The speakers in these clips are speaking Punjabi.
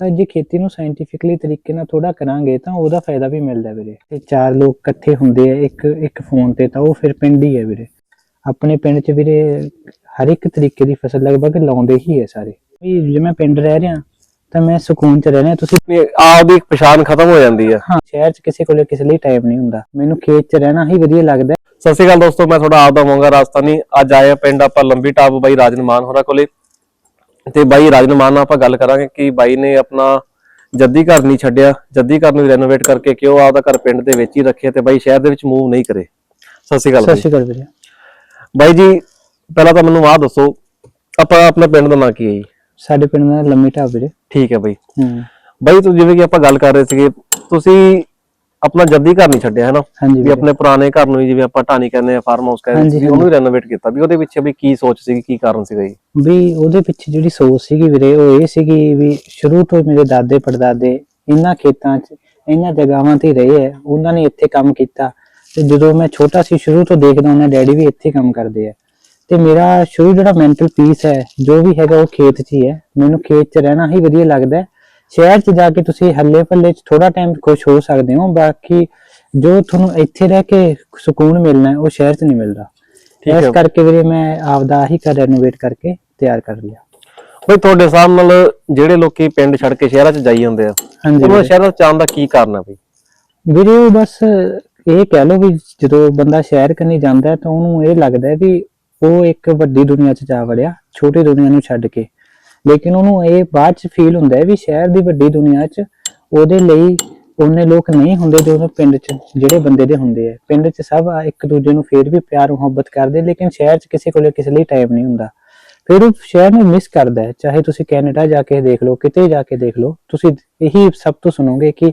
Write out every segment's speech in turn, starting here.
ਤਾਂ ਜੇ ਖੇਤੀ ਨੂੰ ਸਾਇੰਟੀਫਿਕਲੀ ਤਰੀਕੇ ਨਾਲ ਥੋੜਾ ਕਰਾਂਗੇ ਤਾਂ ਉਹਦਾ ਫਾਇਦਾ ਵੀ ਮਿਲਦਾ ਵੀਰੇ। ਤੇ ਚਾਰ ਲੋਕ ਇਕੱਠੇ ਹੁੰਦੇ ਆ ਇੱਕ ਇੱਕ ਫੋਨ ਤੇ ਤਾਂ ਉਹ ਫਿਰ ਪਿੰਡ ਹੀ ਹੈ ਵੀਰੇ। ਆਪਣੇ ਪਿੰਡ 'ਚ ਵੀਰੇ ਹਰ ਇੱਕ ਤਰੀਕੇ ਦੀ ਫਸਲ ਲਗਭਗ ਲਾਉਂਦੇ ਹੀ ਹੈ ਸਾਰੇ। ਵੀ ਜੇ ਮੈਂ ਪਿੰਡ ਰਹਿ ਰਿਹਾ ਤਾਂ ਮੈਂ ਸਕੂਨ 'ਚ ਰਹਿ ਰਿਹਾ ਤੁਸੀਂ ਆਪ ਦੀ ਇੱਕ ਪਛਾਣ ਖਤਮ ਹੋ ਜਾਂਦੀ ਹੈ ਹਾਂ ਸ਼ਹਿਰ 'ਚ ਕਿਸੇ ਕੋਲੇ ਕਿਸੇ ਲਈ ਟਾਈਮ ਨਹੀਂ ਹੁੰਦਾ। ਮੈਨੂੰ ਖੇਤ 'ਚ ਰਹਿਣਾ ਹੀ ਵਧੀਆ ਲੱਗਦਾ। ਸਤਿ ਸ਼੍ਰੀ ਅਕਾਲ ਦੋਸਤੋ ਮੈਂ ਤੁਹਾਡਾ ਆਪ ਦਾ ਮੋਂਗਾ ਰਾਜਸਥਾਨੀ ਅੱਜ ਆਏ ਆ ਪਿੰਡ ਆਪਾਂ ਲੰਬੀ ਟਾਪ ਬਾਈ ਰਾਜਨ ਮਾਨ ਹੋਰਾਂ ਕੋਲੇ। ਤੇ ਬਾਈ ਰਾਜਨ ਮਾਨ ਨਾਲ ਆਪਾਂ ਗੱਲ ਕਰਾਂਗੇ ਕਿ ਬਾਈ ਨੇ ਆਪਣਾ ਜੱਦੀ ਘਰ ਨਹੀਂ ਛੱਡਿਆ ਜੱਦੀ ਘਰ ਨੂੰ ਰੈਨੋਵੇਟ ਕਰਕੇ ਕਿਉਂ ਆਪਦਾ ਘਰ ਪਿੰਡ ਦੇ ਵਿੱਚ ਹੀ ਰੱਖਿਆ ਤੇ ਬਾਈ ਸ਼ਹਿਰ ਦੇ ਵਿੱਚ ਮੂਵ ਨਹੀਂ ਕਰੇ? ਸਤਿ ਸ਼੍ਰੀ ਅਕਾਲ ਸਤਿ ਸ਼੍ਰੀ ਅਕਾਲ ਵੀਰੇ। ਬਾਈ ਜੀ ਪਹਿਲਾਂ ਤਾਂ ਮੈਨੂੰ ਆਹ ਦੱਸੋ ਆਪਾਂ ਆਪਣੇ ਪਿੰਡ ਦਾ ਨਾਂ ਕੀ ਹੈ ਜੀ? ਸਾਡੇ ਪਿੰਡ ਦਾ ਲੰਮੀ ਢਾਬ ਵੀਰੇ। ਠੀਕ ਹੈ ਬਾਈ। ਹੂੰ। ਬਾਈ ਤੂੰ ਜਿਵੇਂ ਕਿ ਆਪਾਂ ਗੱਲ ਕਰ ਰਹੇ ਸੀਗੇ ਤੁਸੀਂ ਆਪਣਾ ਜੱਦੀ ਘਰ ਨਹੀਂ ਛੱਡਿਆ ਹੈ ਨਾ ਹਾਂਜੀ ਵੀ ਵੀਰੇ। ਆਪਣੇ ਪੁਰਾਣੇ ਘਰ ਨੂੰ ਹੀ ਜਿਵੇਂ ਆਪਾਂ ਢਾਣੀ ਕਹਿੰਦੇ ਆ ਫਾਰਮ ਹਾਊਸ ਕਹਿੰਦੇ ਹਾਂਜੀ, ਸੀ ਉਹਨੂੰ ਰੈਨੋਵੇਟ ਕੀਤਾ। ਵੀ ਉਹਦੇ ਪਿੱਛੇ ਵੀ ਕੀ ਸੋਚ ਸੀਗੀ ਕੀ ਕਾਰਨ ਸੀਗਾ ਜੀ? ਵੀ ਉਹਦੇ ਪਿੱਛੇ ਜਿਹੜੀ ਸੋਚ ਸੀਗੀ ਵੀਰੇ ਉਹ ਇਹ ਸੀਗੀ ਵੀ ਸ਼ੁਰੂ ਤੋਂ ਹੀ ਮੇਰੇ ਦਾਦੇ ਪੜਦਾਦੇ ਇਹਨਾਂ ਖੇਤਾਂ 'ਚ ਇਹਨਾਂ ਜਗ੍ਹਾਵਾਂ ਤੇ ਹੀ ਰਹੇ ਹੈ। ਉਹਨਾਂ ਨੇ ਇੱਥੇ ਕੰਮ ਕੀਤਾ। ਤੇ ਜਦੋਂ ਮੈਂ ਛੋਟਾ ਸੀ ਸ਼ੁਰੂ ਤੋਂ ਦੇਖਦਾ ਉਹਨਾਂ ਡੈਡੀ ਵੀ ਇੱਥੇ ਕੰਮ ਕਰਦੇ ਆ। ਤੇ ਮੇਰਾ ਸ਼ੁਰੂ ਜਿਹੜਾ ਮੈਂਟਲ ਪੀਸ ਹੈ ਜੋ ਵੀ ਹੈਗਾ ਉਹ ਖੇਤ 'ਚ ਹੀ ਹੈ। ਮੈਨੂੰ ਖੇਤ 'ਚ ਰਹਿਣਾ ਹੀ ਵਧੀਆ ਲੱਗਦਾ ਹੈ। ਸ਼ਹਿਰ 'ਚ ਜਾ ਕੇ ਤੁਸੀਂ ਹੱਲੇ ਪੱਲੇ 'ਚ ਥੋੜਾ ਟਾਈਮ ਖੁਸ਼ ਹੋ ਸਕਦੇ ਹੋ ਬਾਕੀ ਜੋ ਤੁਹਾਨੂੰ ਇੱਥੇ ਰਹਿ ਕੇ ਸਕੂਨ ਮਿਲਣਾ ਹੈ ਉਹ ਸ਼ਹਿਰ 'ਚ ਨਹੀਂ ਮਿਲਦਾ ਇਸ ਹੈ। ਕਰਕੇ ਵੀਰੇ ਮੈਂ ਆਪਦਾ ਆਹੀ ਘਰ ਰੈਨੋਵੇਟ ਕਰਕੇ ਤਿਆਰ ਕਰ ਲਿਆ ਬਈ ਤੁਹਾਡੇ ਹਿਸਾਬ ਨਾਲ ਜਿਹੜੇ ਲੋਕੀ ਪਿੰਡ ਛੱਡ ਕੇ ਸ਼ਹਿਰਾਂ 'ਚ ਜਾਈ ਜਾਂਦੇ ਆ ਹਾਂਜੀ ਉਹਨਾਂ। ਸ਼ਹਿਰਾਂ 'ਚ ਆਉਣ ਦਾ ਕੀ ਕਾਰਨ ਆ ਬਈ ਵੀਰੇ ਉਹ ਬਸ ਇਹ ਕਹਿ ਲਓ ਵੀ ਜਦੋਂ ਬੰਦਾ ਸ਼ਹਿਰ ਕੰਨੀ ਜਾਂਦਾ ਹੈ ਤਾਂ ਉਹਨੂੰ ਇਹ ਲੱਗਦਾ ਹੈ ਵੀ ਉਹ ਇੱਕ ਵੱਡੀ ਦੁਨੀਆ 'ਚ ਜਾ ਵੜਿਆ ਛੋਟੀ ਦੁਨੀਆ ਨੂੰ ਛੱਡ ਕੇ ਲੇਕਿਨ ਉਹਨੂੰ ਇਹ ਬਾਅਦ 'ਚ ਫੀਲ ਹੁੰਦਾ ਹੈ ਵੀ ਸ਼ਹਿਰ ਦੀ ਵੱਡੀ ਦੁਨੀਆ 'ਚ ਉਹਦੇ ਲਈ ਉਹਨੇ ਲੋਕ ਨਹੀਂ ਹੁੰਦੇ ਜੋ ਉਹਦੇ ਪਿੰਡ 'ਚ ਜਿਹੜੇ ਬੰਦੇ ਦੇ ਹੁੰਦੇ ਆ। ਪਿੰਡ 'ਚ ਸਭ ਇੱਕ ਦੂਜੇ ਨੂੰ ਫੇਰ ਵੀ ਪਿਆਰ ਮੁਹੱਬਤ ਕਰਦੇ ਲੇਕਿਨ ਸ਼ਹਿਰ 'ਚ ਕਿਸੇ ਕੋਲੇ ਕਿਸੇ ਲਈ ਟਾਈਮ ਨਹੀਂ ਹੁੰਦਾ। ਫਿਰ ਉਹ ਸ਼ਹਿਰ ਨੂੰ ਮਿਸ ਕਰਦਾ ਹੈ। ਚਾਹੇ ਤੁਸੀਂ ਕੈਨੇਡਾ ਜਾ ਕੇ ਦੇਖ ਲਓ ਕਿਤੇ ਜਾ ਕੇ ਦੇਖ ਲਓ ਤੁਸੀਂ ਇਹੀ ਸਭ ਤੋਂ ਸੁਣੋਗੇ ਕਿ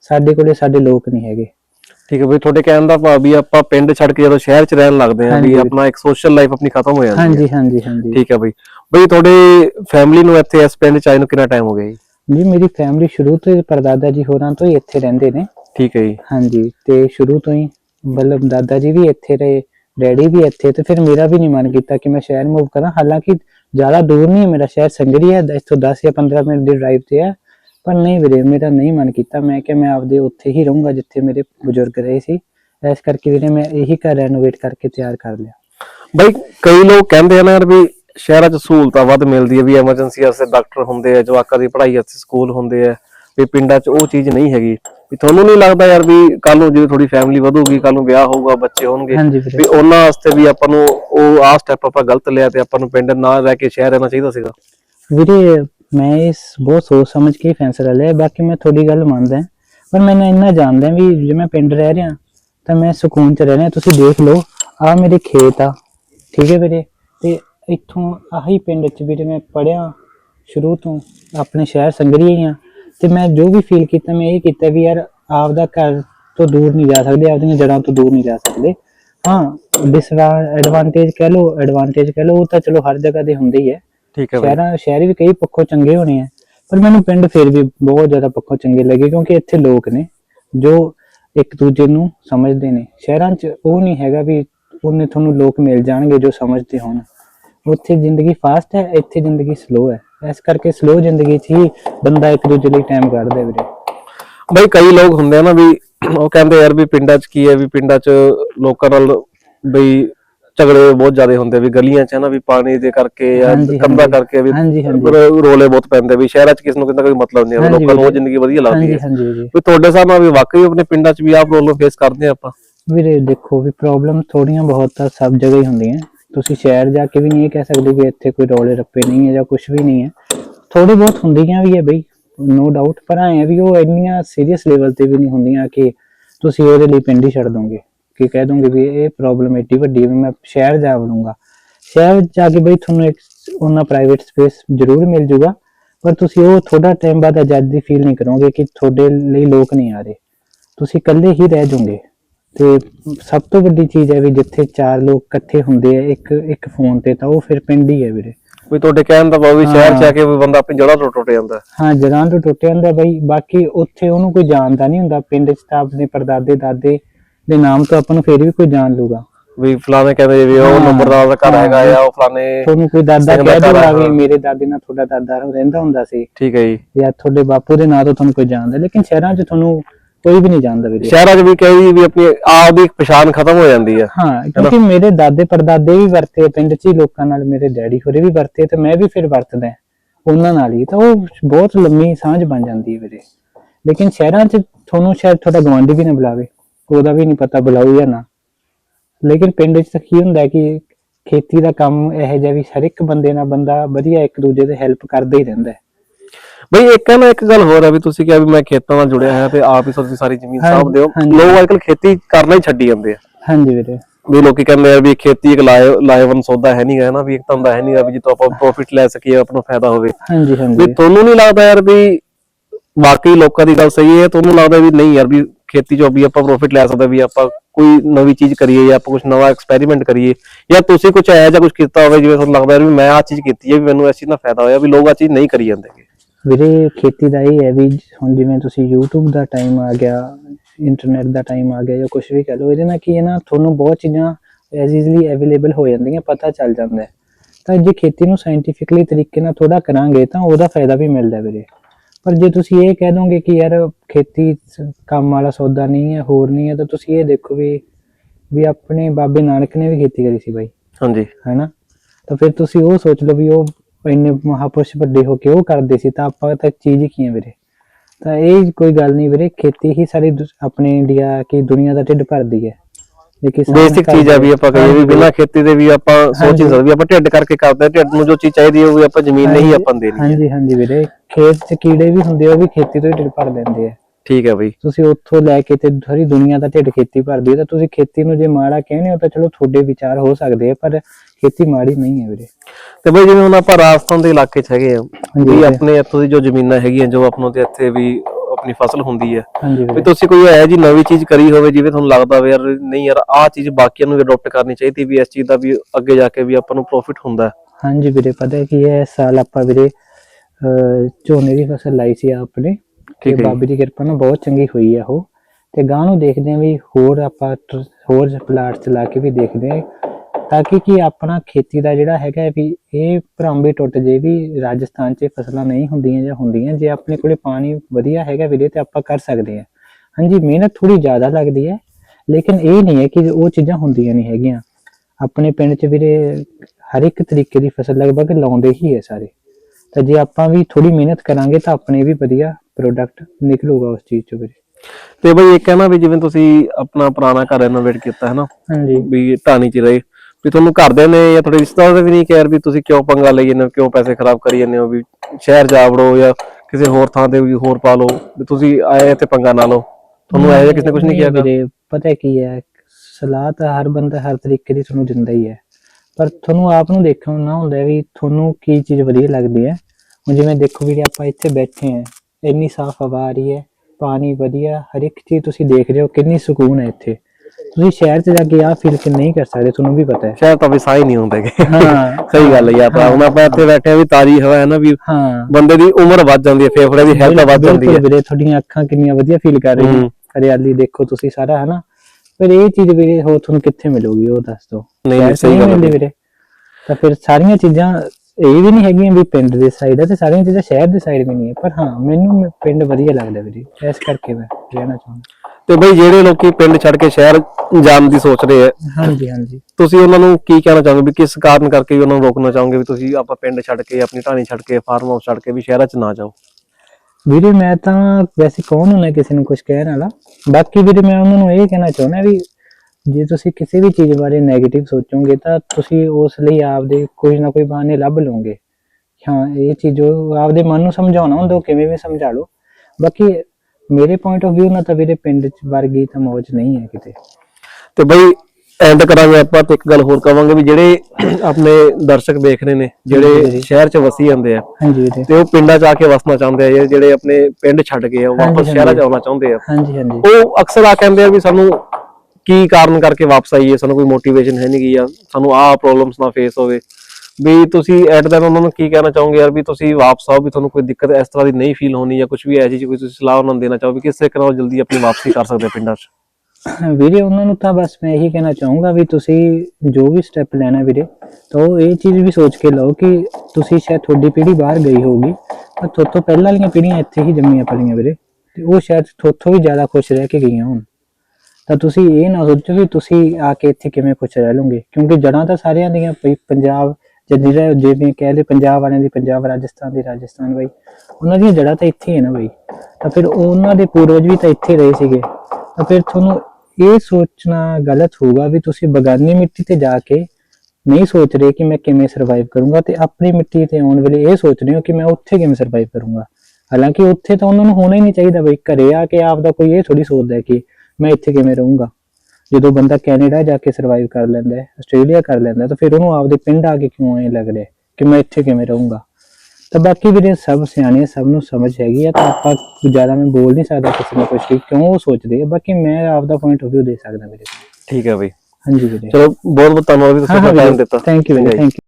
ਸਾਡੇ ਕੋਲੇ ਸਾਡੇ ਲੋਕ ਨਹੀਂ ਹੈਗੇ। ਠੀਕ ਹੈ ਬਈ ਤੁਹਾਡੇ ਕਹਿਣ ਦਾ ਭਾਵ ਵੀ ਆਪਾਂ ਪਿੰਡ ਛੱਡ ਕੇ ਜਦੋਂ ਸ਼ਹਿਰ 'ਚ ਰਹਿਣ ਲੱਗਦੇ ਆ ਵੀ। ਆਪਣਾ ਇੱਕ ਸੋਸ਼ਲ ਲਾਈਫ ਆਪਣੀ ਖਤਮ ਹੋ ਜਾਂਦੀ ਹੈ। ਹਾਂਜੀ ਹਾਂਜੀ ਹਾਂਜੀ। ਠੀਕ ਹੈ ਬਈ। ਬਈ ਤੁਹਾਡੇ ਫੈਮਿਲੀ ਨੂੰ ਇੱਥੇ ਇਸ ਪਿੰਡ 'ਚ ਆਏ ਨੂੰ ਕਿੰਨਾ ਟਾਈਮ ਹੋ ਗਿਆ ਜੀ? ਜੀ ਮੇਰੀ ਫੈਮਿਲੀ ਸ਼ੁਰੂ ਤੋਂ ਹੀ ਪਰਦਾਦਾ ਜੀ ਹੋਰਾਂ ਤੋਂ ਹੀ ਇੱਥੇ ਰਹਿੰਦੇ ਨੇ। ਠੀਕ ਹੈ ਜੀ। ਹਾਂਜੀ ਤੇ ਸ਼ੁਰੂ ਤੋਂ ਹੀ ਮਤਲਬ ਦਾਦਾ ਜੀ ਵੀ ਇੱਥੇ ਰਹੇ ਡੈਡੀ ਵੀ ਇੱਥੇ ਤੇ ਫਿਰ ਮੇਰਾ ਵੀ ਨਹੀਂ ਮਨ ਕੀਤਾ ਕਿ ਮੈਂ ਸ਼ਹਿਰ ਮੂਵ ਕਰਾਂ। ਹਾਲਾਂਕਿ ਜ਼ਿਆਦਾ ਦੂਰ ਨਹੀਂ ਹੈ ਮੇਰਾ ਸ਼ਹਿਰ ਸੰਗਰੀ ਹੈ ਇੱਥੋਂ 10 ਜਾਂ 15 ਮਿੰਟ ਦੀ ਡਰਾਈਵ ਤੇ ਹੈ। ਪਰ ਨਹੀਂ ਵੀਰੇ ਮੇਰਾ ਨਹੀਂ ਮਨ ਕੀਤਾ। ਮੈਂ ਕਿ ਮੈਂ ਆਪਦੇ ਉੱਥੇ ਹੀ ਰਹੂੰਗਾ ਜਿੱਥੇ ਮੇਰੇ ਬਜ਼ੁਰਗ ਰਹੇ ਸੀ। ਇਸ ਕਰਕੇ ਵੀਰੇ ਮੈਂ ਇਹੀ ਘਰ ਰੈਨੋਵੇਟ ਕਰਕੇ ਤਿਆਰ ਕਰ ਲਿਆ। ਬਈ ਕਈ ਲੋਕ ਕਹਿੰਦੇ ਆ ਨਾ ਵੀ ਸ਼ਹਿਰਾਂ 'ਚ ਸਹੂਲਤਾਂ ਵੱਧ ਮਿਲਦੀ ਹੈ ਵੀ ਐਮਰਜੈਂਸੀ ਵਾਸਤੇ ਡਾਕਟਰ ਹੁੰਦੇ ਆ ਜਵਾਕਾਂ ਦੀ ਪੜ੍ਹਾਈ ਵਾਸਤੇ ਸਕੂਲ ਹੁੰਦੇ ਆ ਵੀ ਪਿੰਡਾਂ 'ਚ ਉਹ ਚੀਜ਼ ਨਹੀਂ ਹੈਗੀ। ਵੀ ਤੁਹਾਨੂੰ ਨਹੀਂ ਲੱਗਦਾ ਯਾਰ ਵੀ ਕੱਲ ਨੂੰ ਜੇ ਥੋੜੀ ਫੈਮਿਲੀ ਵਧੂਗੀ ਕੱਲ ਨੂੰ ਵਿਆਹ ਹੋਊਗਾ ਬੱਚੇ ਹੋਣਗੇ ਹਾਂਜੀ ਵੀਰੇ। ਵੀ ਉਹਨਾਂ ਵਾਸਤੇ ਵੀ ਆਪਾਂ ਨੂੰ ਉਹ ਆਹ ਸਟੈਪ ਆਪਾਂ ਗਲਤ ਲਿਆ ਤੇ ਆਪਾਂ ਨੂੰ ਪਿੰਡ ਨਾ ਰਹਿ ਕੇ ਸ਼ਹਿਰ ਰਹਿਣਾ ਚਾਹੀਦਾ ਸੀਗਾ। ਵੀਰੇ ਮੈਂ ਇਸ ਬਹੁਤ ਸੋਚ ਸਮਝ ਕੇ ਹੀ ਫੈਸਲਾ ਲਿਆ ਬਾਕੀ ਮੈਂ ਤੁਹਾਡੀ ਗੱਲ ਮੰਨਦਾ ਹਾਂ, ਪਰ ਮੈਨੂੰ ਇੰਨਾ ਜਾਣਦਾ ਵੀ ਜੇ ਮੈਂ ਪਿੰਡ ਰਹਿ ਰਿਹਾ ਤਾਂ ਮੈਂ ਸਕੂਨ ਚ ਰਹਿ ਰਿਹਾ ਤੁਸੀਂ ਦੇਖ ਲਓ ਆ ਮੇਰੇ ਖੇਤ ਆ ਠੀਕ ਹੈ ਵੀਰੇ? ਤੇ ਇੱਥੋਂ ਆਹੀ ਪਿੰਡ ਚ ਵੀਰੇ ਮੈਂ ਪੜਿਆ ਸ਼ੁਰੂ ਤੋਂ ਆਪਣੇ ਸ਼ਹਿਰ ਸੰਗਰੀ ਹੀ ਆ ਤੇ ਮੈਂ ਜੋ ਵੀ ਫੀਲ ਕੀਤਾ ਮੈਂ ਇਹ ਕੀਤਾ ਵੀ ਯਾਰ ਆਪਦਾ ਘਰ ਤੋਂ ਦੂਰ ਨਹੀਂ ਜਾ ਸਕਦੇ ਆਪਦੀਆਂ ਜੜ੍ਹਾਂ ਤੋਂ ਦੂਰ ਨਹੀਂ ਜਾ ਸਕਦੇ। ਹਾਂ ਡਿਸਐਡਵਾਂਟੇਜ ਕਹਿ ਲਓ ਐਡਵਾਂਟੇਜ ਕਹਿ ਲਓ ਉਹ ਤਾਂ ਚਲੋ ਹਰ ਜਗ੍ਹਾ ਦੇ ਹੁੰਦੇ ਹੀ ਹੈ। ਠੀਕ ਹੈ ਬਈ। ਸ਼ਹਿਰਾਂ ਸ਼ਹਿਰ ਵੀ ਕਈ ਪੱਖੋਂ ਚੰਗੇ ਹੋਣੇ ਆ ਪਰ ਮੈਨੂੰ ਪਿੰਡ ਫਿਰ ਵੀ ਬਹੁਤ ਜ਼ਿਆਦਾ ਪੱਖੋਂ ਚੰਗੇ ਲੱਗੇ ਕਿਉਂਕਿ ਇੱਥੇ ਲੋਕ ਨੇ ਜੋ ਇੱਕ ਦੂਜੇ ਨੂੰ ਸਮਝਦੇ ਨੇ। ਸ਼ਹਿਰਾਂ 'ਚ ਉਹ ਨਹੀਂ ਹੈਗਾ ਵੀ ਉਹਨੇ ਤੁਹਾਨੂੰ ਲੋਕ ਮਿਲ ਜਾਣਗੇ ਜੋ ਸਮਝਦੇ ਹੋਣ। ਉੱਥੇ ਜ਼ਿੰਦਗੀ ਫਾਸਟ ਹੈ ਇੱਥੇ ਜ਼ਿੰਦਗੀ ਸਲੋ ਹੈ ਇਸ ਕਰਕੇ ਸਲੋ ਜ਼ਿੰਦਗੀ 'ਚ ਹੀ ਬੰਦਾ ਇੱਕ ਦੂਜੇ ਲਈ ਟਾਈਮ ਕੱਢਦਾ ਵੀਰੇ ਬਈ ਕਈ ਲੋਕ ਹੁੰਦੇ ਆ ਨਾ ਵੀ ਉਹ ਕਹਿੰਦੇ ਯਾਰ ਵੀ ਪਿੰਡਾਂ 'ਚ ਕੀ ਹੈ ਵੀ ਪਿੰਡਾਂ 'ਚ ਲੋਕਾਂ ਨਾਲ ਬਈ ਝਗੜੇ ਬਹੁਤ ਜ਼ਿਆਦਾ ਹੁੰਦੇ ਵੀ ਗਲੀਆਂ 'ਚ ਹੈ ਨਾ ਵੀ ਪਾਣੀ ਦੇ ਕਰਕੇ ਜਾਂ ਹਾਂਜੀ, ਕੰਧਾ ਹਾਂਜੀ। ਕਰਕੇ ਵੀ ਹਾਂਜੀ, ਹਾਂਜੀ। ਰੋ- ਰੋਲੇ ਬਹੁਤ ਪੈਂਦੇ ਵੀ ਸ਼ਹਿਰਾਂ 'ਚ ਕਿਸ ਨੂੰ ਕਿੰਨਾ ਕੋਈ ਮਤਲਬ ਨਹੀਂ ਹੈ ਹਾਂਜੀ ਲੋਕਾਂ ਨੂੰ ਉਹ। ਜ਼ਿੰਦਗੀ ਵਧੀਆ ਲੱਗਦੀ ਹਾਂਜੀ ਹੈ ਹਾਂਜੀ ਵੀ ਤੁਹਾਡੇ ਹਿਸਾਬ ਨਾਲ ਵੀ ਵਾਕਈ ਆਪਣੇ ਪਿੰਡਾਂ 'ਚ ਵੀ ਆਹ ਪ੍ਰੋਬਲਮ ਫੇਸ ਕਰਦੇ ਆ ਆਪਾਂ ਵੀਰੇ ਦੇਖੋ ਵੀ ਪ੍ਰੋਬਲਮ ਥੋੜੀਆਂ ਬਹੁਤ ਤਾਂ ਸਭ ਜਗ੍ਹਾ ਹੀ ਹੁੰਦੀਆਂ ਤੁਸੀਂ ਸ਼ਹਿਰ ਜਾ ਕੇ ਵੀ ਨਹੀਂ ਇਹ ਕਹਿ ਸਕਦੇ ਵੀ ਇੱਥੇ ਕੋਈ ਰੌਲੇ ਰੱਪੇ ਨਹੀਂ ਹੈ ਜਾਂ ਕੁਝ ਵੀ ਨਹੀਂ ਹੈ। ਥੋੜੀ ਬਹੁਤ ਹੁੰਦੀਆਂ ਵੀ ਹੈ ਬਈ ਨੋ ਡਾਊਟ ਪਰ ਐ ਵੀ ਉਹ ਇੰਨੀਆਂ ਸੀਰੀਅਸ ਲੈਵਲ ਤੇ ਵੀ ਨਹੀਂ ਹੁੰਦੀਆਂ ਕਿ ਤੁਸੀਂ ਉਹਦੇ ਲਈ ਪਿੰਡ ਹੀ ਛੱਡ ਦੋਗੇ, ਕਿ ਕਹਿ ਦੋਗੇ ਵੀ ਇਹ ਪ੍ਰੋਬਲਮ ਏਡੀ ਵੱਡੀ ਹੈ ਵੀ ਮੈਂ ਸ਼ਹਿਰ ਜਾ ਵੜੂੰਗਾ। ਸ਼ਹਿਰ ਜਾ ਕੇ ਬਈ ਤੁਹਾਨੂੰ ਇੱਕ ਉਹਨਾਂ ਪ੍ਰਾਈਵੇਟ ਸਪੇਸ ਜ਼ਰੂਰ ਮਿਲ ਜੂਗਾ, ਪਰ ਤੁਸੀਂ ਉਹ ਥੋੜਾ ਟਾਈਮ ਬਾਅਦ ਆਜ਼ਾਦੀ ਫੀਲ ਨਹੀਂ ਕਰੋਗੇ ਕਿ ਤੁਹਾਡੇ ਲਈ ਲੋਕ ਨਹੀਂ ਆ ਰਹੇ। ਤੁਸੀਂ ਇਕੱਲੇ ਹੀ ਰਹਿ ਜਾਓਗੇ ਤੇ ਸਭ ਤੋਂ ਵੱਡੀ ਚੀਜ਼ ਹੈ ਵੀ ਜਿੱਥੇ ਚਾਰ ਲੋਕ ਇਕੱਠੇ ਹੁੰਦੇ ਆ ਇੱਕ ਇੱਕ ਫੋਨ ਤੇ ਤਾਂ ਉਹ ਫਿਰ ਪਿੰਡ ਹੀ ਹੈ ਵੀਰੇ ਵੀ ਤੁਹਾਡੇ ਕਹਿਣ ਦਾ ਵੀ ਸ਼ਹਿਰ 'ਚ। ਆ ਕੇ ਵੀ ਬੰਦਾ ਆਪਣੀ ਜੜ੍ਹਾਂ ਤੋਂ ਟੁੱਟ ਜਾਂਦਾ ਹੈ। ਹਾਂ ਜਰਾਂ ਤੋਂ ਟੁੱਟ ਜਾਂਦਾ ਬਈ ਬਾਕੀ ਉੱਥੇ ਉਹਨੂੰ ਕੋਈ ਜਾਣਦਾ ਨਹੀਂ ਹੁੰਦਾ ਪਿੰਡ 'ਚ ਤਾਂ ਆਪਣੇ ਪਰਦਾਦੇ ਦਾਦੇ ਦੇ ਨਾਮ ਤੋਂ ਆਪਾਂ ਨੂੰ ਫਿਰ ਵੀ ਕੋਈ ਜਾਣ ਲੂਗਾ ਵੀ ਫਲਾਣੇ ਕਹਿੰਦੇ ਵੀ ਉਹ ਨੰਬਰਦਾਰ ਦਾ ਘਰ ਹੈਗਾ ਆ ਉਹ ਫਲਾਣੇ ਤੁਹਾਨੂੰ ਕੋਈ ਦਾਦਾ ਕਹਿ ਦੂਗਾ ਵੀ। ਮੇਰੇ ਦਾਦੇ ਨਾਲ ਤੁਹਾਡਾ ਦਾਦਾ ਰਹਿੰਦਾ ਹੁੰਦਾ ਸੀ ਠੀਕ ਹੈ ਜੀ ਜਾਂ ਤੁਹਾਡੇ ਬਾਪੂ ਦੇ ਨਾਂ ਤੋਂ ਤੁਹਾਨੂੰ ਕੋਈ ਜਾਣਦਾ ਲੇਕਿਨ ਸ਼ਹਿਰਾਂ 'ਚ ਤੁਹਾਨੂੰ ਕੋਈ ਵੀ ਨਹੀਂ ਜਾਣਦਾ ਵੀਰੇ। ਸ਼ਹਿਰਾਂ 'ਚ ਵੀ ਕਹੀ ਵੀ ਆਪਣੀ ਆਪ ਦੀ ਪਛਾਣ ਖਤਮ ਹੋ ਜਾਂਦੀ ਆ। ਹਾਂ ਕਿਉਂਕਿ ਮੇਰੇ ਦਾਦੇ ਪਰਦਾਦੇ ਵੀ ਵਰਤੇ ਪਿੰਡ 'ਚ ਹੀ ਲੋਕਾਂ ਨਾਲ ਮੇਰੇ ਡੈਡੀ ਹੋਰੇ ਵੀ ਵਰਤੇ ਤੇ ਮੈਂ ਵੀ ਫਿਰ ਵਰਤਦਾ ਉਹਨਾਂ ਨਾਲ ਹੀ। ਤਾਂ ਉਹ ਬਹੁਤ ਲੰਮੀ ਸਾਂਝ ਬਣ ਜਾਂਦੀ ਹੈ ਵੀਰੇ। ਲੇਕਿਨ ਸ਼ਹਿਰਾਂ 'ਚ ਤੁਹਾਨੂੰ ਸ਼ਾਇਦ ਤੁਹਾਡਾ ਗਵਾਂਢੀ ਵੀ ਨਾ ਬੁਲਾਵੇ ਉਹਦਾ ਵੀ ਨਹੀਂ ਪਤਾ ਬੁਲਾਊ ਜਾਂ ਨਾ। ਲੇਕਿਨ ਪਿੰਡ 'ਚ ਤਾਂ ਕੀ ਹੁੰਦਾ ਕਿ ਖੇਤੀ ਦਾ ਕੰਮ ਇਹੋ ਜਿਹਾ ਵੀ ਹਰ ਇੱਕ ਬੰਦੇ ਨਾਲ ਬੰਦਾ ਵਧੀਆ ਇੱਕ ਦੂਜੇ ਦੇ ਹੈਲਪ ਕਰਦਾ ਹੀ ਰਹਿੰਦਾ ਹੈ। ਬਈ ਇੱਕ ਨਾ ਇੱਕ ਗੱਲ ਹੋਰ ਆ ਵੀ ਤੁਸੀਂ ਕਿਹਾ ਵੀ ਮੈਂ ਖੇਤਾਂ ਨਾਲ ਜੁੜਿਆ ਹੋਇਆ ਤੇ ਆਪ ਹੀ ਤੁਸੀਂ ਸਾਰੀ ਜ਼ਮੀਨ ਹਾਂਜੀ, ਸਾਂਭਦੇ ਹੋ ਹਾਂਜੀ। ਲੋਕ ਅੱਜਕੱਲ ਖੇਤੀ ਕਰਨਾ ਹੀ ਛੱਡੀ ਜਾਂਦੇ ਆ। ਹਾਂਜੀ ਵੀਰੇ। ਵੀ ਲੋਕੀ ਕਹਿੰਦੇ ਆ ਵੀ ਖੇਤੀ ਇੱਕ ਲਾਏ ਲਾਇਵਨ ਸੌਦਾ ਹੈ ਨਹੀਂਗਾ ਨਾ? ਵੀ ਇੱਕ ਤਾਂ ਹੁੰਦਾ ਹੈ ਨਹੀਂਗਾ ਵੀ ਜਿੱਥੋਂ ਆਪਾਂ ਪ੍ਰੋਫਿਟ ਲੈ ਸਕੀਏ ਆਪਣਾ ਫਾਇਦਾ ਹੋਵੇ। ਹਾਂਜੀ ਹਾਂਜੀ। ਵੀ ਤੁਹਾਨੂੰ ਨਹੀਂ ਲੱਗਦਾ ਯਾਰ ਵੀ ਵਾਕਈ ਲੋਕਾਂ ਦੀ ਗੱਲ ਸਹੀ ਹੈ ਤੁਹਾਨੂੰ ਲੱਗਦਾ ਵੀ ਨਹੀਂ ਯਾਰ ਵੀ ਖੇਤੀ ਚੋਂ ਵੀ ਆਪਾਂ ਪ੍ਰੋਫਿਟ ਲੈ ਸਕਦੇ ਵੀ ਆਪਾਂ ਕੋਈ ਨਵੀਂ ਚੀਜ਼ ਕਰੀਏ ਜਾਂ ਆਪਾਂ ਕੁਝ ਨਵਾਂ ਐਕਸਪੈਰੀਮੈਂਟ ਕਰੀਏ। ਜਾਂ ਤੁਸੀਂ ਕੁਝ ਐਜਾ ਜਾਂ ਕੁਝ ਕੀਤਾ ਹੋਵੇ ਜਿਵੇਂ ਤੁਹਾਨੂੰ ਲੱਗਦਾ ਯਾਰ ਵੀ ਮੈਂ ਆਹ ਚੀਜ਼ ਕੀਤੀ ਹੈ ਵੀ ਮੈਨੂੰ ਇਸ ਚੀਜ਼ ਨਾਲ ਫਾਇਦਾ ਹੋਇਆ ਵੀ ਲੋਕ ਆਹ ਚੀਜ਼ ਨਹੀਂ ਕਰੀ ਜਾਂਦੇ। ਵੀਰੇ ਖੇਤੀ ਦਾ ਇਹ ਹੈ ਵੀ ਹੁਣ ਜਿਵੇਂ ਤੁਸੀਂ YouTube ਦਾ ਟਾਈਮ ਆ ਗਿਆ ਇੰਟਰਨੈਟ ਦਾ ਟਾਈਮ ਆ ਗਿਆ ਜਾਂ ਕੁਝ ਵੀ ਕਹ ਲਓ ਇਹਦੇ ਨਾਲ ਕੀ ਹੈ ਨਾ ਤੁਹਾਨੂੰ ਬਹੁਤ ਚੀਜ਼ਾਂ ਈਜ਼ਲੀ ਅਵੇਲੇਬਲ ਹੋ ਜਾਂਦੀਆਂ ਪਤਾ ਚੱਲ ਜਾਂਦਾ ਹੈ। ਤਾਂ ਜੇ ਖੇਤੀ ਨੂੰ ਸਾਇੰਟੀਫਿਕਲੀ ਤਰੀਕੇ ਨਾਲ ਥੋੜਾ ਕਰਾਂਗੇ ਤਾਂ ਉਹਦਾ ਫਾਇਦਾ ਵੀ ਮਿਲਦਾ ਵੀਰੇ। ਪਰ ਜੇ ਤੁਸੀਂ ਇਹ ਕਹਿ ਦੋਗੇ ਕਿ ਯਾਰ ਖੇਤੀ ਕੰਮ ਵਾਲਾ ਸੌਦਾ ਨਹੀਂ ਹੈ ਹੋਰ ਨਹੀਂ ਹੈ ਤਾਂ ਤੁਸੀਂ ਇਹ ਦੇਖੋ ਵੀ ਵੀ ਆਪਣੇ ਬਾਬੇ ਨਾਨਕ ਨੇ ਵੀ ਖੇਤੀ ਕਰੀ ਸੀ ਬਾਈ। ਹਾਂਜੀ। ਹੈਨਾ ਤਾਂ ਫਿਰ ਤੁਸੀਂ ਉਹ ਸੋਚ ਲਓ ਵੀ ਉਹ ਇੰਨੇ ਮਹਾਪੁਰਸ਼ ਵੱਡੇ ਹੋ ਕੇ ਉਹ ਕਰਦੇ ਸੀ ਤਾਂ ਆਪਾਂ ਤਾਂ ਚੀਜ਼ ਹੀ ਕੀ ਹੈ ਵੀਰੇ? ਤਾਂ ਇਹ ਕੋਈ ਗੱਲ ਨਹੀਂ ਵੀਰੇ ਖੇਤੀ ਹੀ ਦੁ- ਆਪਣੇ ਇੰਡੀਆ ਕੀ ਦੁਨੀਆ ਦਾ ਢਿੱਡ ਭਰਦੀ ਹੈ। ਜੇ ਕਿਸਾਨ ਬੇਸਿਕ ਚੀਜ਼ ਆ ਵੀ ਆਪਾਂ ਕਹੀਏ ਵੀ ਬਿਨਾਂ ਖੇਤੀ ਦੇ ਵੀ ਆਪਾਂ ਸੋਚ ਹਾਂਜੀ। ਨਹੀਂ ਸਕਦੇ ਵੀ ਆਪਾਂ ਢਿੱਡ ਕਰਕੇ ਕਰਦੇ ਆ ਢਿੱਡ ਨੂੰ ਜੋ ਚੀਜ਼ ਚਾਹੀਦੀ ਹੈ ਉਹ ਵੀ ਆਪਾਂ ਜ਼ਮੀਨ ਨਹੀਂ ਆਪਾਂ ਨੂੰ ਦੇਣੀ ਹੈ। ਹਾਂਜੀ ਹਾਂਜੀ ਵੀਰੇ। ਖੇਤ 'ਚ ਕੀੜੇ ਵੀ ਹੁੰਦੇ ਆ, ਉਹ ਵੀ ਖੇਤੀ ਤੋਂ ਹੀ ਢਿੱਡ ਭਰ ਦਿੰਦੇ ਆ। ਠੀਕ ਹੈ ਬਈ ਤੁਸੀਂ ਉੱਥੋਂ ਲੈ ਕੇ ਤੇ ਸਾਰੀ ਦੁਨੀਆ ਦਾ ਢਿੱਡ ਖੇਤੀ ਭਰਦੀ ਹੈ ਤਾਂ ਤੁਸੀਂ ਖੇਤੀ ਨੂੰ ਜੇ ਮਾੜਾ ਕਹਿੰਦੇ ਹੋ ਤਾਂ ਚਲੋ ਤੁਹਾਡੇ ਵਿਚਾਰ ਹੋ ਸਕਦੇ ਆ ਪਰ ਖੇਤੀ ਮਾੜੀ ਨਹੀਂ ਹੈ ਵੀਰੇ ਤੇ ਬਈ ਜਿਵੇਂ ਹੁਣ ਆਪਾਂ ਰਾਜਸਥਾਨ ਦੇ ਇਲਾਕੇ 'ਚ ਹੈਗੇ ਆ ਵੀ। ਆਪਣੇ ਇੱਥੋਂ ਦੀ ਜੋ ਜ਼ਮੀਨਾਂ ਹੈਗੀਆਂ ਜੋ ਆਪਣੋਂ ਤੇ ਇੱਥੇ ਵੀ ਆਪਣੀ ਫਸਲ ਹੁੰਦੀ ਹੈ ਵੀ ਤੁਸੀਂ ਕੋਈ ਇਹੋ ਜੀ ਨਵੀਂ ਚੀਜ਼ ਕਰੀ ਹੋਵੇ ਜਿਵੇਂ ਤੁਹਾਨੂੰ ਲੱਗਦਾ ਹੋਵੇ ਯਾਰ ਨਹੀਂ ਯਾਰ ਆਹ ਚੀਜ਼ ਬਾਕੀਆਂ ਨੂੰ ਵੀ ਅਡਾਪਟ ਕਰਨੀ ਚਾਹੀਦੀ ਵੀ ਇਸ ਚੀਜ਼ ਦਾ ਵੀ ਅੱਗੇ ਜਾ ਕੇ ਵੀ ਆਪਾਂ ਨੂੰ ਪ੍ਰੋਫਿਟ ਹੁੰਦਾ। ਹਾਂਜੀ ਵੀਰੇ ਪਤਾ ਹੈ ਕੀ ਹੈ ਇਸ ਸਾਲ ਆਪਾਂ ਵੀਰੇ ਝੋਨੇ ਦੀ ਫਸਲ ਲਾਈ ਸੀ ਆਪਣੇ ਤੇ। ਬਾਬੇ ਦੀ ਕਿਰਪਾ ਨਾਲ ਬਹੁਤ ਚੰਗੀ ਹੋਈ ਹੈ ਉਹ। ਤੇ ਗਾਂ ਨੂੰ ਦੇਖਦੇ ਹਾਂ ਵੀ ਹੋਰ ਆਪਾਂ ਹੋਰ ਪਲਾਟ ਚਲਾ ਕੇ ਵੀ ਦੇਖਦੇ ਹਾਂ ਤਾਂ ਕਿ ਕੀ ਆਪਣਾ ਖੇਤੀ ਦਾ ਜਿਹੜਾ ਹੈਗਾ ਵੀ ਇਹ ਭਰਮ ਵੀ ਟੁੱਟ ਜੇ ਵੀ ਰਾਜਸਥਾਨ 'ਚ ਫਸਲਾਂ ਨਹੀਂ ਹੁੰਦੀਆਂ ਜਾਂ ਹੁੰਦੀਆਂ ਜੇ ਆਪਣੇ ਕੋਲੇ ਪਾਣੀ ਵਧੀਆ ਹੈਗਾ ਵੀਰੇ ਤੇ ਆਪਾਂ ਕਰ ਸਕਦੇ ਹਾਂ। ਹਾਂਜੀ ਮਿਹਨਤ ਥੋੜੀ ਜ਼ਿਆਦਾ ਲੱਗਦੀ ਹੈ ਲੇਕਿਨ ਇਹ ਨਹੀਂ ਹੈ ਕਿ ਉਹ ਚੀਜ਼ਾਂ ਹੁੰਦੀਆਂ ਨਹੀਂ ਹੈਗੀਆਂ। ਆਪਣੇ ਪਿੰਡ 'ਚ ਵੀਰੇ ਹਰ ਇੱਕ ਤਰੀਕੇ ਦੀ ਫਸਲ ਲਗਭਗ ਲਾਉਂਦੇ ਹੀ ਹੈ ਸਾਰੇ। ਤਾਂ ਜੇ ਆਪਾਂ ਵੀ ਥੋੜੀ ਮਿਹਨਤ ਕਰਾਂਗੇ ਤਾਂ ਆਪਣੇ ਵੀ ਵਧੀਆ ਪ੍ਰੋਡਕਟ ਨਿਕਲੂਗਾ ਉਸ ਚੀਜ਼ 'ਚੋਂ ਵੀਰੇ ਤੇ ਬਈ ਇੱਕ ਹੈ ਨਾ ਵੀ ਜਿਵੇਂ ਤੁਸੀਂ ਆਪਣਾ ਪੁਰਾਣਾ ਘਰ ਰੈਨੋਵੇਟ ਕੀਤਾ ਹੈ ਨਾ ਹਾਂਜੀ। ਵੀ ਢਾਣੀ 'ਚ ਰਹੇ। ਵੀ ਤੁਹਾਨੂੰ ਘਰਦਿਆਂ ਨੇ ਜਾਂ ਤੁਹਾਡੇ ਰਿਸ਼ਤੇਦਾਰਾਂ ਵੀ ਨਹੀਂ ਕਿਹਾ ਯਾਰ ਵੀ ਤੁਸੀਂ ਕਿਉਂ ਪੰਗਾ ਲਈ ਜਾਂਦੇ ਹੋ ਕਿਉਂ ਪੈਸੇ ਖਰਾਬ ਕਰੀ ਜਾਂਦੇ ਹੋ? ਵੀ ਸ਼ਹਿਰ ਜਾ ਵੜੋ ਜਾਂ ਕਿਸੇ ਹੋਰ ਥਾਂ ਤੇ ਵੀ ਹੋਰ ਪਾ ਲਓ ਵੀ ਤੁਸੀਂ ਆਏ ਇੱਥੇ ਪੰਗਾ ਨਾ ਲਓ। ਤੁਹਾਨੂੰ ਇਹੋ ਜਿਹਾ ਕਿਸੇ ਨੇ ਕੁਝ ਨਹੀਂ ਕਿਹਾ? ਵੀਰੇ ਪਤਾ ਕੀ ਹੈ ਸਲਾਹ ਤਾਂ ਹਰ ਬੰਦਾ ਹਰ ਤਰੀਕੇ ਦੀ ਤੁਹਾਨੂੰ ਦਿੰਦਾ ਹੀ ਹੈ। ਪਰ ਤੁਹਾਨੂੰ ਆਪ ਨੂੰ ਦੇਖਣਾ ਨਾ ਹੁੰਦਾ ਵੀ ਤੁਹਾਨੂੰ ਕੀ ਚੀਜ਼ ਵਧੀਆ ਲੱਗਦੀ ਹੈ। ਹੁਣ ਜਿਵੇਂ ਦੇਖੋ ਵੀਰੇ ਆਪਾਂ ਇੱਥੇ ਬੈਠੇ ਹਾਂ। ਇੰਨੀ ਸਾਫ਼ ਹਵਾ ਆ ਰਹੀ ਹੈ ਪਾਣੀ ਵਧੀਆ ਹਰ ਇੱਕ ਚੀਜ਼ ਤੁਸੀਂ ਦੇਖ ਰਹੇ ਹੋ ਕਿੰਨੀ ਸਕੂਨ ਹੈ ਇੱਥੇ। ਤੁਸੀਂ ਸ਼ਹਿਰ 'ਚ ਜਾ ਕੇ ਆਹ ਫੀਲ ਕਿ ਨਹੀਂ ਕਰ ਸਕਦੇ ਤੁਹਾਨੂੰ ਵੀ ਪਤਾ ਹੈ। ਸ਼ਹਿਰ ਤਾਂ ਵੀ ਸਾਹ ਹੀ ਨਹੀਂ ਹੁੰਦੇ ਗੇ। ਹਾਂ। ਸਹੀ ਗੱਲ ਹੈ ਭਰਾ ਹੁਣ ਆਪਾਂ ਇੱਥੇ ਬੈਠੇ ਆ ਵੀ ਤਾਰੀ ਹਵਾ ਹੈ ਨਾ ਵੀ ਹਾਂ। ਬੰਦੇ ਦੀ ਉਮਰ ਵੱਧ ਜਾਂਦੀ ਹੈ ਫੇਫੜੇ ਦੀ ਹੈਲਥ ਵੱਧ ਜਾਂਦੀ ਹੈ। ਵੀਰੇ ਤੁਹਾਡੀਆਂ ਅੱਖਾਂ ਕਿੰਨੀਆਂ ਵਧੀਆ ਫੀਲ ਕਰ ਰਹੀਆਂ। ਹੂੰ। ਹਰਿਆਲੀ ਦੇਖੋ ਤੁਸੀਂ ਸਾਰਾ ਹਨਾ? ਪਰ ਇਹ ਚੀਜ਼ ਵੀਰੇ ਹੋਰ ਤੁਹਾਨੂੰ ਕਿੱਥੇ ਮਿਲੂਗੀ ਉਹ ਦੱਸ ਦਿਓ। ਨਹੀਂ, ਸਹੀ ਗੱਲ ਹੈ। ਵੀਰੇ। ਤਾਂ ਫਿਰ ਸਾਰੀਆਂ ਚੀਜ਼ਾਂ ਇਹ ਵੀ ਨਹੀਂ ਹੈਗੀਆਂ ਵੀ ਪਿੰਡ ਦੇ ਸਾਈਡ ਹੈ ਤੇ ਸਾਰੀਆਂ ਚੀਜ਼ਾਂ ਸ਼ਹਿਰ ਦੇ ਸਾਈਡ ਵੀ ਨਹੀਂ ਹੈ। ਪਰ ਹਾਂ ਮੈਨੂੰ ਪਿੰਡ ਵਧੀਆ ਲੱਗਦਾ ਵੀਰੇ। ਇਸ ਕਰਕੇ ਮੈਂ ਰਹਿਣਾ ਚਾਹੁੰਦਾ। ਤੇ ਬਈ ਜਿਹੜੇ ਲੋਕੀ ਪਿੰਡ ਛੱਡ ਕੇ ਸ਼ਹਿਰ ਜਾਣ ਦੀ ਸੋਚ ਰਹੇ ਆ ਹਾਂਜੀ ਹਾਂਜੀ। ਤੁਸੀਂ ਉਹਨਾਂ ਨੂੰ ਕੀ ਕਹਿਣਾ ਚਾਹੋਗੇ ਵੀ ਕਿਸ ਕਾਰਨ ਕਰਕੇ ਉਹਨਾਂ ਨੂੰ ਰੋਕਣਾ ਚਾਹੋਗੇ ਵੀ ਤੁਸੀਂ ਆਪਾਂ ਪਿੰਡ ਛੱਡ ਕੇ ਆਪਣੀ ਢਾਣੀ ਛੱਡ ਕੇ ਫਾਰਮ ਹਾਊਸ ਛੱਡ ਕੇ ਵੀ ਸ਼ਹਿਰਾਂ 'ਚ ਨਾ ਜਾਓ? ਵੀਰੇ ਮੈਂ ਤਾਂ ਵੈਸੇ ਕੌਣ ਹੁੰਦਾ ਕਿਸੇ ਨੂੰ ਕੁਝ ਕਹਿਣ ਵਾਲਾ? ਬਾਕੀ ਵੀਰੇ ਮੈਂ ਉਹਨਾਂ ਨੂੰ ਇਹ ਕਹਿਣਾ ਚਾਹੁੰਦਾ ਵੀ ਜੇ ਤੁਸੀਂ ਕਿਸੇ ਵੀ ਚੀਜ਼ ਬਾਰੇ 네ਗੇਟਿਵ ਸੋਚੋਗੇ ਤਾਂ ਤੁਸੀਂ ਉਸ ਲਈ ਆਪਦੇ ਕੋਈ ਨਾ ਕੋਈ ਬਹਾਨੇ ਲੱਭ ਲਓਗੇ। ਹਾਂ ਇਹ ਚੀਜ਼ ਜੋ ਆਪਦੇ ਮਨ ਨੂੰ ਸਮਝਾਉਣਾ ਹੁੰਦਾ ਉਹ ਕਿਵੇਂ ਵੀ ਸਮਝਾ ਲਓ। ਬਾਕੀ ਮੇਰੇ ਪੁਆਇੰਟ ਆਫ View ਨਾਲ ਤਾਂ ਵੀਰੇ ਪਿੰਡ ਚ ਵਰਗੀ ਤਾਂ ਮੌਜ ਨਹੀਂ ਹੈ ਕਿਤੇ। ਤੇ ਬਈ ਐਂਡ ਕਰਾਂਗੇ ਆਪਾਂ ਤੇ ਇੱਕ ਗੱਲ ਹੋਰ ਕਵਾਂਗੇ ਵੀ ਜਿਹੜੇ ਆਪਣੇ ਦਰਸ਼ਕ ਦੇਖ ਰਹੇ ਨੇ ਜਿਹੜੇ ਸ਼ਹਿਰ 'ਚ ਵਸੀ ਜਾਂਦੇ ਆ ਹਾਂਜੀ ਵੀਰੇ। ਤੇ ਉਹ ਪਿੰਡਾਂ 'ਚ ਆ ਕੇ ਵਸਣਾ ਚਾਹੁੰਦੇ ਆ ਜਿਹੜੇ ਆਪਣੇ ਪਿੰਡ ਛੱਡ ਗਏ ਆ ਉਹ ਵਾਪਸ ਸ਼ਹਿਰਾਂ 'ਚ। ਆਉਣਾ ਚਾਹੁੰਦੇ ਆ। ਹਾਂਜੀ ਹਾਂਜੀ। ਉਹ ਅਕਸਰ ਆ ਕਹਿੰਦੇ ਆ ਵੀ ਸਾਨੂੰ ਕੀ ਕਾਰਨ ਕਰਕੇ ਵਾਪਸ ਆਈਏ ਸਾਨੂੰ ਕੋਈ ਮੋਟੀਵੇਸ਼ਨ ਹੈ ਨਹੀਂ ਗਈ ਆ। ਸਾਨੂੰ ਆਹ ਪ੍ਰੋਬਲਮਸ ਨਾ ਫੇਸ ਹੋਵੇ। ਵੀ ਤੁਸੀਂ ਐਟ ਦਾ ਉਹਨਾਂ ਨੂੰ ਕੀ ਕਹਿਣਾ ਚਾਹੋਗੇ ਯਾਰ? ਵੀ ਤੁਸੀਂ ਵਾਪਸ ਆਓ, ਵੀ ਤੁਹਾਨੂੰ ਕੋਈ ਦਿੱਕਤ ਇਸ ਤਰ੍ਹਾਂ ਦੀ ਨਹੀਂ ਫੀਲ ਹੋਣੀ ਜਾਂ ਕੁਝ ਵੀ ਐਸੀ ਕੋਈ ਤੁਸੀਂ ਸਲਾਹ ਉਹਨਾਂ ਨੂੰ ਦੇਣਾ ਚਾਹੋ ਵੀ ਕਿਸ ਤਰੀਕੇ ਉਹ ਜਲਦੀ ਆਪਣੀ ਵਾਪਸੀ ਕਰ ਸਕਦੇ ਪਿੰਡਾਂ 'ਚ? ਵੀਰੇ, ਉਹਨਾਂ ਨੂੰ ਤਾਂ ਬਸ ਮੈਂ ਇਹੀ ਕਹਿਣਾ ਚਾਹੂੰਗਾ ਵੀ ਤੁਸੀਂ ਜੋ ਵੀ ਸਟੈਪ ਲੈਣਾ ਵੀਰੇ, ਤਾਂ ਇਹ ਚੀਜ਼ ਵੀ ਸੋਚ ਕੇ ਲਓ ਕਿ ਤੁਸੀਂ ਸ਼ਾਇਦ ਤੁਹਾਡੀ ਪੀੜ੍ਹੀ ਬਾਹਰ ਗਈ ਹੋਊਗੀ, ਪਰ ਤੋਂ ਪਹਿਲਾਂ ਵਾਲੀਆਂ ਪੀੜ੍ਹੀਆਂ ਇੱਥੇ ਹੀ ਜੰਮੀਆਂ ਪਲੀਆਂ ਵੀਰੇ। ਤੇ ਉਹ ਸ਼ਾਇਦ ਤੁਹਾਡੇ ਵੀ ਜ਼ਿਆਦਾ ਖੁਸ਼ ਰਹਿ ਕੇ ਗਈਆਂ ਹੋਣ। ਤਾਂ ਤੁਸੀਂ ਇਹ ਨਾ ਸੋਚੋ ਵੀ ਤੁਸੀਂ ਆ ਕੇ ਇੱਥੇ ਕਿਵੇਂ ਖੁਸ਼ ਰਹਿ ਲਓਗੇ। ਕਿਉਂਕਿ ਜੜਾਂ ਤਾਂ ਸਾਰਿਆਂ ਦੀਆਂ ਪਈ ਪੰਜਾਬ ਜਦੀਰਾ ਜਿਵੇਂ ਕਹਿੰਦੇ ਪੰਜਾਬ ਵਾਲਿਆਂ ਦੀ, ਪੰਜਾਬ ਰਾਜਸਥਾਨ ਦੀ, ਰਾਜਸਥਾਨ ਬਈ, ਉਹਨਾਂ ਦੀਆਂ ਜੜਾਂ ਤਾਂ ਇੱਥੇ ਹੀ ਹੈ ਨਾ ਬਈ। ਤਾਂ ਫਿਰ ਉਹਨਾਂ ਦੇ ਪੂਰਵਜ ਵੀ ਤਾਂ ਇੱਥੇ ਰਹੇ ਸੀਗੇ। ਤਾਂ ਫਿਰ ਤੁਹਾਨੂੰ ਇਹ ਸੋਚਣਾ ਗਲਤ ਹੋਊਗਾ ਵੀ ਤੁਸੀਂ ਬਗਾਨੀ ਮਿੱਟੀ ਤੇ ਜਾ ਕੇ ਨਹੀਂ ਸੋਚ ਰਹੇ ਕਿ ਮੈਂ ਕਿਵੇਂ ਸਰਵਾਈਵ ਕਰੂੰਗਾ ਤੇ ਆਪਣੀ ਮਿੱਟੀ ਤੇ ਆਉਣ ਵੇਲੇ ਇਹ ਸੋਚ ਰਹੇ ਹੋ ਕਿ ਮੈਂ ਉੱਥੇ ਕਿਵੇਂ ਸਰਵਾਈਵ ਕਰੂੰਗਾ। ਹਾਲਾਂਕਿ ਉੱਥੇ ਤਾਂ ਉਹਨਾਂ ਨੂੰ ਹੋਣਾ ਹੀ ਨਹੀਂ ਚਾਹੀਦਾ ਬਈ ਘਰੇ ਆ ਕੇ ਆਪ ਦਾ ਕੋਈ ਇਹ ਥੋੜੀ ਸੋਚਦਾ ਕਿ ਮੈਂ ਇੱਥੇ ਕਿਵੇਂ ਰਹੂੰਗਾ? ਜਦੋਂ ਬੰਦਾ ਕੈਨੇਡਾ ਜਾ ਕੇ ਸਰਵਾਈਵ ਕਰ ਲੈਂਦਾ ਹੈ ਆਸਟ੍ਰੇਲੀਆ ਕਰ ਲੈਂਦਾ ਤਾਂ ਫਿਰ ਉਹਨੂੰ ਆਪਦੇ ਪਿੰਡ ਆ ਕੇ ਕਿਉਂ ਐ ਲੱਗ ਰਿਹਾ ਕਿ ਮੈਂ ਇੱਥੇ ਕਿਵੇਂ ਰਹੂੰਗਾ? ਤਾਂ ਬਾਕੀ ਵੀਰੇ ਸਭ ਸਿਆਣੇ ਸਭ ਨੂੰ ਸਮਝ ਹੈਗੀ ਆ ਤਾਂ ਆਪਾਂ ਜ਼ਿਆਦਾ ਮੈਂ ਬੋਲ ਨਹੀਂ ਸਕਦਾ ਕਿਸੇ ਨੂੰ ਕੁਝ ਕਿ ਕਿਉਂ ਉਹ ਸੋਚਦੇ ਆ? ਬਾਕੀ ਮੈਂ ਆਪਦਾ ਪੁਆਇੰਟ ਆਫ View ਦੇ ਸਕਦਾ ਵੀਰੇ ਠੀਕ ਹੈ ਬਈ। ਹਾਂਜੀ ਵੀਰੇ। ਚਲੋ ਬਹੁਤ ਬਹੁਤ ਧੰਨਵਾਦ ਵੀ ਤੁਸੀਂ ਆਪਣਾ ਟਾਈਮ ਦਿੱਤਾ। ਥੈਂਕ ਯੂ ਵੀਰੇ। Thank you